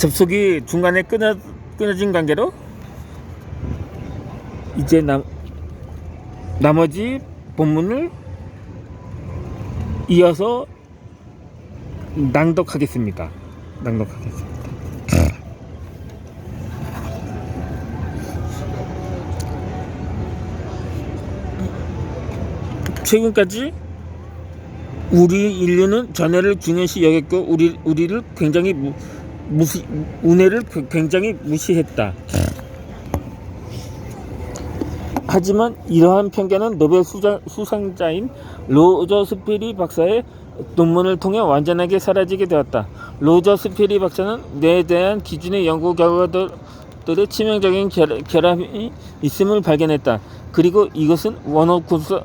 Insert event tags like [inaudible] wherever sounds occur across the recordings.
접속이 중간에 끊어 끊어진 관계로 이제 남 나머지 본문을 이어서 낭독하겠습니다. 낭독하겠습니다. 최근까지 우리 인류는 전해를 중요시 여겼고 우리 우리를 굉장히 무, 무시 운해를 그- 굉장히 무시했다. 하지만 이러한 편견은 노벨 수자, 수상 자인 로저 스 피리 박사의 논문을 통해 완전하게 사라지게 되었다. 로저 스 피리 박사는 뇌에 대한 기준의 연구 결과들의 치명적인 결- 결함이 있음을 발견했다. 그리고 이것은 원호 군수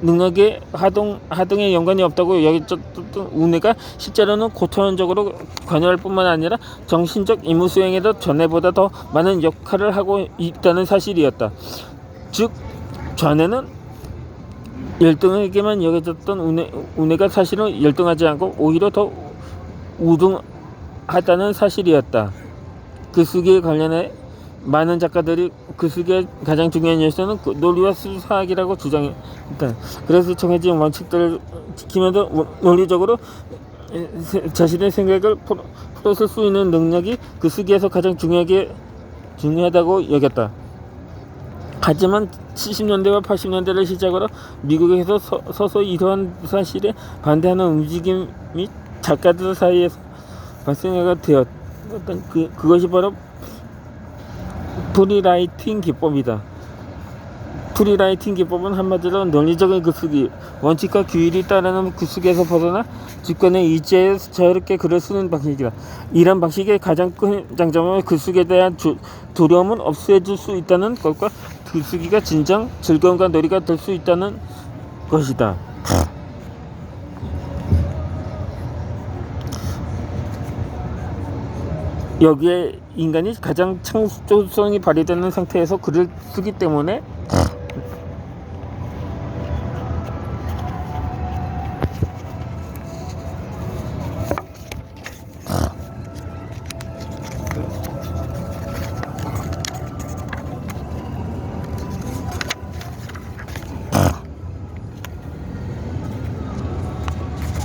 능력의 하동 하등에 연관이 없다고 여겼던 운해가 실제로는 고차원적으로 관여할 뿐만 아니라 정신적 임무 수행에도 전에보다 더 많은 역할을 하고 있다는 사실이었다. 즉 전에는 열등에게만 여겨졌던 운해, 운해가 사실은 열등하지 않고 오히려 더 우등하다는 사실이었다. 그 수기에 관련해 많은 작가들이 그 수기의 가장 중요한 요소는 그 논리와 수사학이라고 주장했다. 그래서 정해진 원칙들을 지키면서 원- 논리적으로 자신의 생각을 풀어, 풀어쓸 수 있는 능력이 그 수기에서 가장 중요하게 중요하다고 여겼다. 하지만 70년대와 80년대를 시작으로 미국에서 서, 서서히 이러한 사실에 반대하는 움직임이 작가들 사이에서 발생하게 되었던 그, 그것이 바로 프리라이팅 기법이다. 프리라이팅 기법은 한마디로 논리적인 글쓰기, 원칙과 규율이 따르는 글쓰기에서 벗어나 직권의 이지에 자유롭게 글을 쓰는 방식이다. 이런 방식의 가장 큰 장점은 글쓰기에 대한 주, 두려움은 없애줄 수 있다는 것과 글쓰기가 진정 즐거움과 놀이가 될 수 있다는 것이다. 여기에 인간이 가장 창조성이 발휘되는 상태에서 글을 쓰기 때문에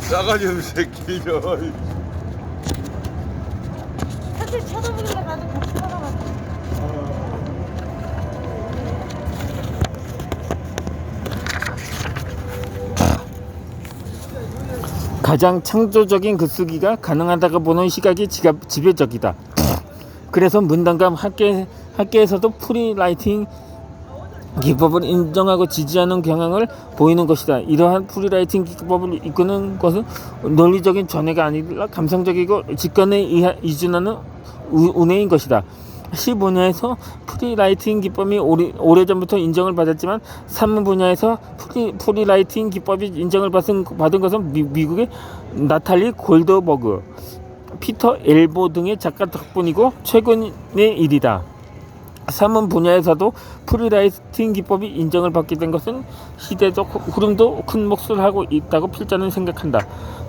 싸가지 없는 새끼 저 사실 쳐다보길래 나도 같이 살아봤어. 가장 창조적인 글쓰기가 가능하다고 보는 시각이 지가- 지배적이다. 그래서 문단감 학계 학계에서도 프리라이팅 기법을 인정하고 지지하는 경향을 보이는 것이다. 이러한 프리라이팅 기법을 이끄는 것은 논리적인 전해가 아니라 감성적이고 직관에 의하- 이준하는 우- 운해인 것이다. 시 분야에서 프리라이팅 기법이 오래, 오래 전부터 인정을 받았지만 산문 분야에서 프리, 프리라이팅 기법이 인정을 받은, 받은 것은 미, 미국의 나탈리 골드버그, 피터 엘보 등의 작가 덕분이고 최근의 일이다. 산문 분야에서도 프리라이팅 기법이 인정을 받게 된 것은 시대적 흐름도 큰 몫을 하고 있다고 필자는 생각한다.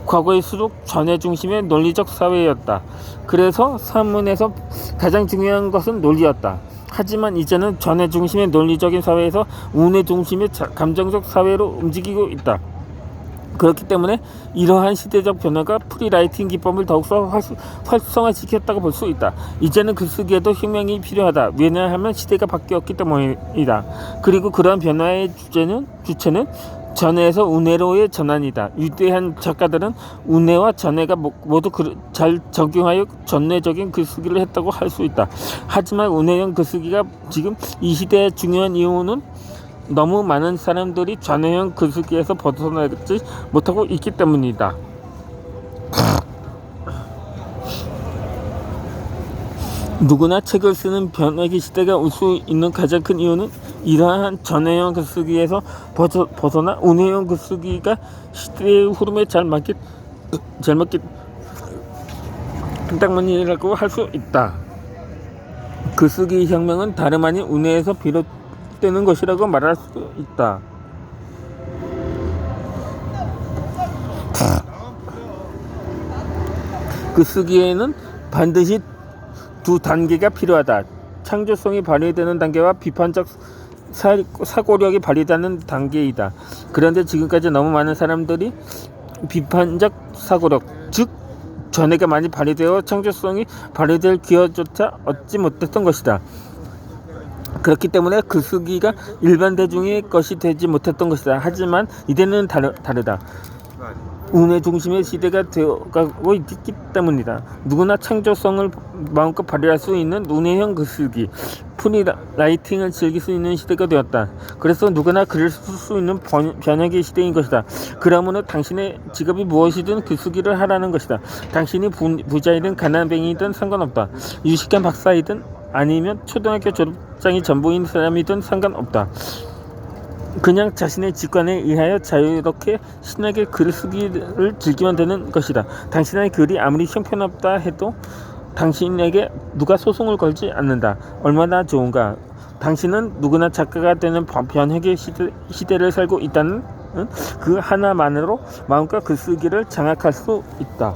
과거일수록 전해 중심의 논리적 사회였다. 그래서 산문에서 가장 중요한 것은 논리였다. 하지만 이제는 전해 중심의 논리적인 사회에서 운해 중심의 자- 감정적 사회로 움직이고 있다. 그렇기 때문에 이러한 시대적 변화가 프리라이팅 기법을 더욱더 활- 활성화시켰다고 볼 수 있다. 이제는 글쓰기에도 혁명이 필요하다. 왜냐하면 시대가 바뀌었기 때문이다. 그리고 그러한 변화의 주제는 주체는 전해에서 운해로의 전환이다. 위대한 작가들은 운해와 전해가 모- 모두 그- 잘 적용하여 전내적인 글쓰기를 했다고 할 수 있다. 하지만 운해형 글쓰기가 지금 이 시대의 중요한 이유는 너무 많은 사람들이 전해형 글쓰기에서 벗어나지 못하고 있기 때문이다. 누구나 책을 쓰는 변화기 시대가 올 수 있는 가장 큰 이유는 이러한 전해형 글쓰기에서 벗어, 벗어나 운해형 글쓰기가 시대의 흐름에 잘 맞게 잘 맞게 때문이라고 할 수 있다. 글쓰기 혁명은 다름 아닌 운해에서 비롯 되는 것이라고 말할 수 있다. 글쓰기에는 반드시 두 단계가 필요하다. 창조성이 발휘되는 단계와 비판적 사, 사고력이 발휘되는 단계이다. 그런데 지금까지 너무 많은 사람들이 비판적 사고력, 즉 전해가 많이 발휘되어 창조성이 발휘될 기회조차 얻지 못했던 것이다. 그렇기 때문에 글쓰기가 일반 대중의 것이 되지 못했던 것이다. 하지만 이제는 다르, 다르다. 운의 중심의 시대가 되어가고 있기 때문이다. 누구나 창조성을 마음껏 발휘할 수 있는 운해형 글쓰기, 프리라이팅을 즐길 수 있는 시대가 되었다. 그래서 누구나 글을 쓸 수 있는 번, 변혁의 시대인 것이다. 그러므로 당신의 직업이 무엇이든 글쓰기를 하라는 것이다. 당신이 부, 부자이든 가난뱅이든 상관없다. 유식한 박사이든 아니면 초등학교 졸업장이 전부인 사람이든 상관없다. 그냥 자신의 직관에 의하여 자유롭게 신나게 글을 쓰기를 즐기면 되는 것이다. 당신의 글이 아무리 형편없다 해도 당신에게 누가 소송을 걸지 않는다. 얼마나 좋은가. 당신은 누구나 작가가 되는 변- 변혁의 시대, 시대 를 살고 있다는 응? 그 하나만으로 마음껏 글쓰기를 장악할 수 있다.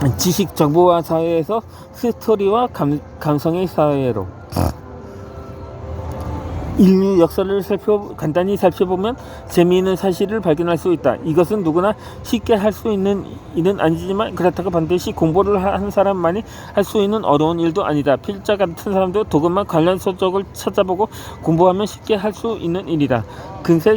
[laughs] 지식 정보화 사회에서 스토리와 감, 감성의 사회로 인류 역사를 살펴 간단히 살펴보면 재미있는 사실을 발견할 수 있다. 이것은 누구나 쉽게 할 수 있는 일은 아니지만 그렇다고 반드시 공부를 하- 한 사람만이 할 수 있는 어려운 일도 아니다. 필자 같은 사람도 조금만 관련 서적을 찾아보고 공부하면 쉽게 할 수 있는 일이다. 근세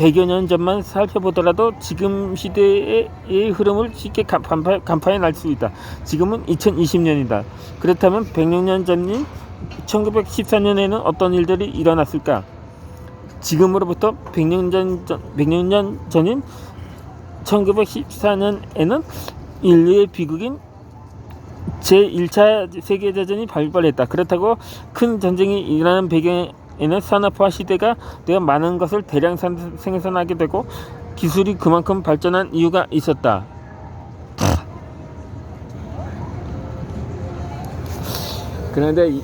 100여 년 전만 살펴보더라도 지금 시대의 흐름을 쉽게 간- 간파, 간파해 낼수 있다. 지금은 2020년이다. 그렇다면 106년 전인 1914년에는 어떤 일들이 일어났을까? 지금으로부터 100년 전, 전 100년 전인 1914년에는 인류의 비극인 제1차 세계대전이 발발했다. 그렇다고 큰 전쟁이 일어나는 배경 에는 산업화 시대가 되어 많은 것을 대량 산- 생산하게 되고 기술이 그만큼 발전한 이유가 있었다. 그런데 이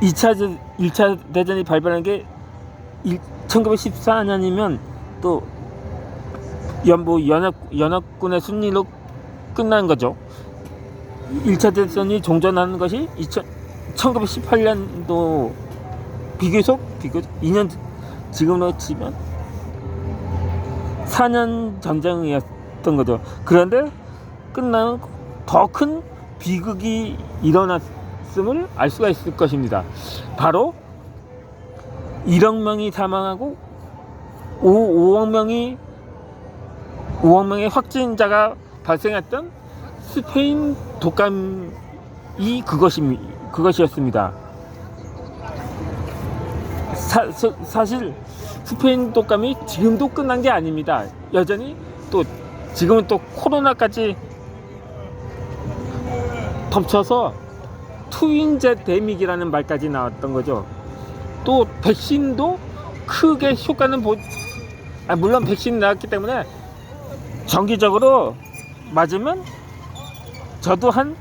2차, 1차 대전이 발발한 게 1914년이면 또 연, 뭐 연합, 연합군의 승리로 끝난 거죠. 1차 대전이 종전하는 것이 2000, 1918년도 비교적 비교적 2년 지금으로 치면 4년 전쟁이었던 거죠. 그런데 끝나고 더큰 비극이 일어났음을 알 수가 있을 것입니다. 바로 1억 명이 사망하고 5, 5억 명이 5억 명의 확진자가 발생했던 스페인 독감이 그것이 그것이었습니다. 사, 사, 사실 스페인 독감이 지금도 끝난 게 아닙니다. 여전히 또 지금은 또 코로나까지 덮쳐서 투인제 데믹이라는 말까지 나왔던 거죠. 또 백신도 크게 효과는 보, 아, 물론 백신 나왔기 때문에 정기적으로 맞으면 저도 한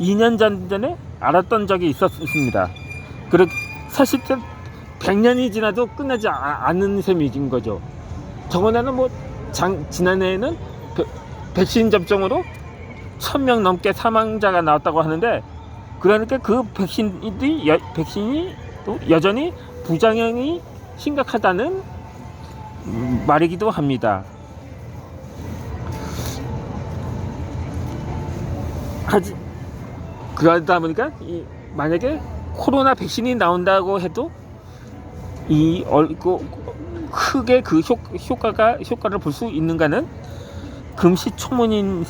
2년 전 전에 알았던 적이 있었습니다. 그렇 사실 100년이 지나도 끝나지 아- 않는 셈인 거죠. 저번에는 뭐 장, 지난해에는 백- 백신 접종으로 1000명 넘게 사망자가 나왔다고 하는데 그러니까 그 백신이 여, 백신이 또 여전히 부작용이 심각하다는 음, 말이기도 합니다. 하지 그러다 보니까 이, 만약에 코로나 백신이 나온다고 해도 이 얼고 크게 그 효, 효과가 효과를 볼 수 있는가는 금시초문인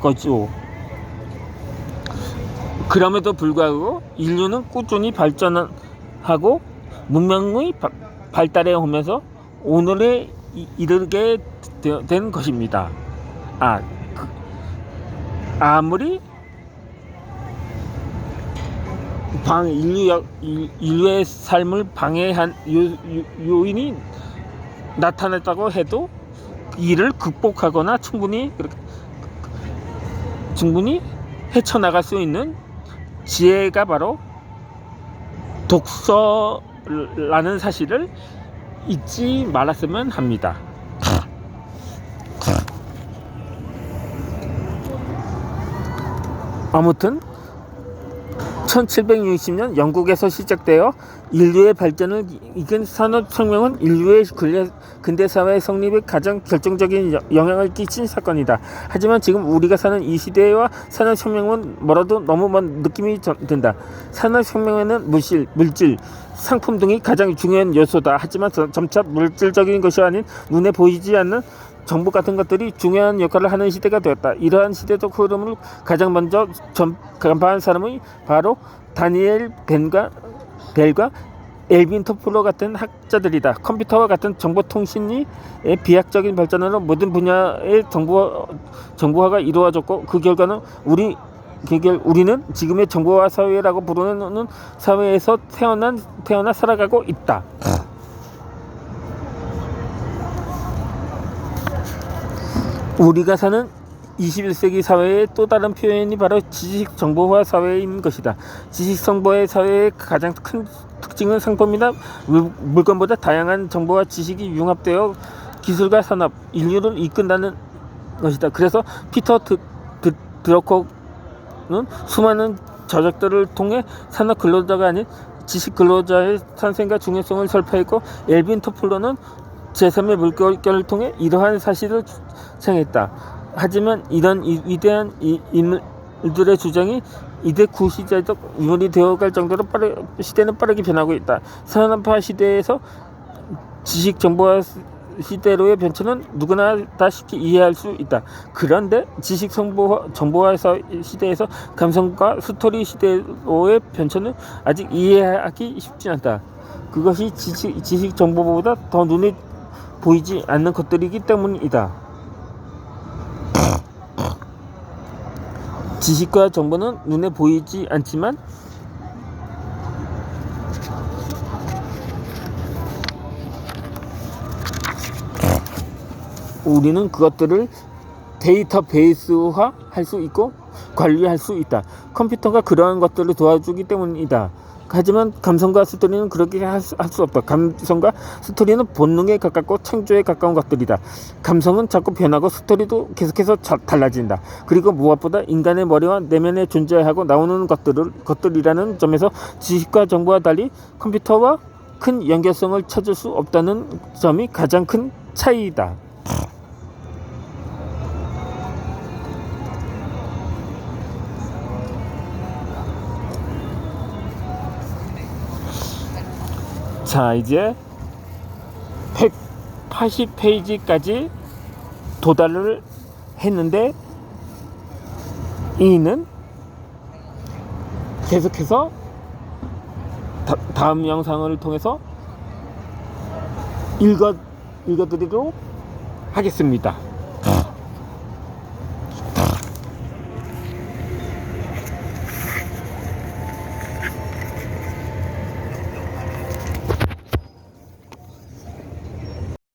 거죠. 그럼에도 불구하고 인류는 꾸준히 발전하고 문명의 바- 발달해 오면서 오늘에 이- 이르게 되- 된 것입니다. 아, 그- 아무리 방 인류 인류의 삶을 방해한 요, 요, 요인이 나타났다고 해도 이를 극복하거나 충분히 그렇게 충분히 헤쳐나갈 수 있는 지혜가 바로 독서라는 사실을 잊지 말았으면 합니다. 아무튼 1760년 영국에서 시작되어 인류의 발전을 이끈 산업혁명은 인류의 근래, 근대사회 성립에 가장 결정적인 여- 영향을 끼친 사건이다. 하지만 지금 우리가 사는 이 시대와 산업혁명은 뭐라도 너무 먼 느낌이 전- 든다. 산업혁명에는 물질, 물질, 상품 등이 가장 중요한 요소다. 하지만 저- 점차 물질적인 것이 아닌 눈에 보이지 않는 정보 같은 것들이 중요한 역할을 하는 시대가 되었다. 이러한 시대적 흐름을 가장 먼저 전, 간파한 사람이 바로 다니엘 벤과 벨과 엘빈 토플러 같은 학자들이다. 컴퓨터와 같은 정보통신이 비약적인 발전으로 모든 분야의 정보 정보화가 이루어졌고 그 결과는 우리 그 결, 우리는 지금의 정보화 사회라고 부르는 사회에서 태어난 태어나 살아가고 있다. 우리가 사는 21세기 사회의 또 다른 표현이 바로 지식 정보화 사회인 것이다. 지식 정보의 사회의 가장 큰 특징은 상품이나 물- 물건보다 다양한 정보와 지식이 융합되어 기술과 산업, 인류를 이끈다는 것이다. 그래서 피터 드, 드, 드러커는 수많은 저작들을 통해 산업 근로자가 아닌 지식 근로자의 탄생과 중요성을 설파했고 엘빈 토플러는 제3의 물결을 통해 이러한 사실을 생했다. 하지만 이런 이- 위대한 이- 인물들의 주장이 이대 구시대적 인물이 되어갈 정도로 빠르, 시대는 빠르게 변하고 있다. 산업화 시대에서 지식 정보화 시대로의 변천은 누구나 다 쉽게 이해할 수 있다. 그런데 지식 정보화, 정보화 사- 시대에서 감성과 스토리 시대로의 변천은 아직 이해하기 쉽지 않다. 그것이 지식, 지식 정보보다 더 눈에 보이지 않는 것들이기 때문이다. 지식과 정보는 눈에 보이지 않지만 우리는 그것들을 데이터베이스화 할 수 있고 관리할 수 있다. 컴퓨터가 그러한 것들을 도와주기 때문이다. 하지만 감성과 스토리는 그렇게 할수 없다. 감성과 스토리는 본능에 가깝고 창조에 가까운 것들이다. 감성은 자꾸 변하고 스토리도 계속해서 자- 달라진다. 그리고 무엇보다 인간의 머리와 내면에 존재하고 나오는 것들을 것들이라는 점에서 지식과 정보와 달리 컴퓨터와 큰 연결성을 찾을 수 없다는 점이 가장 큰 차이이다. 자 이제 180페이지까지 도달을 했는데 이는 계속해서 다, 다음 영상을 통해서 읽어 읽어드리도록 하겠습니다.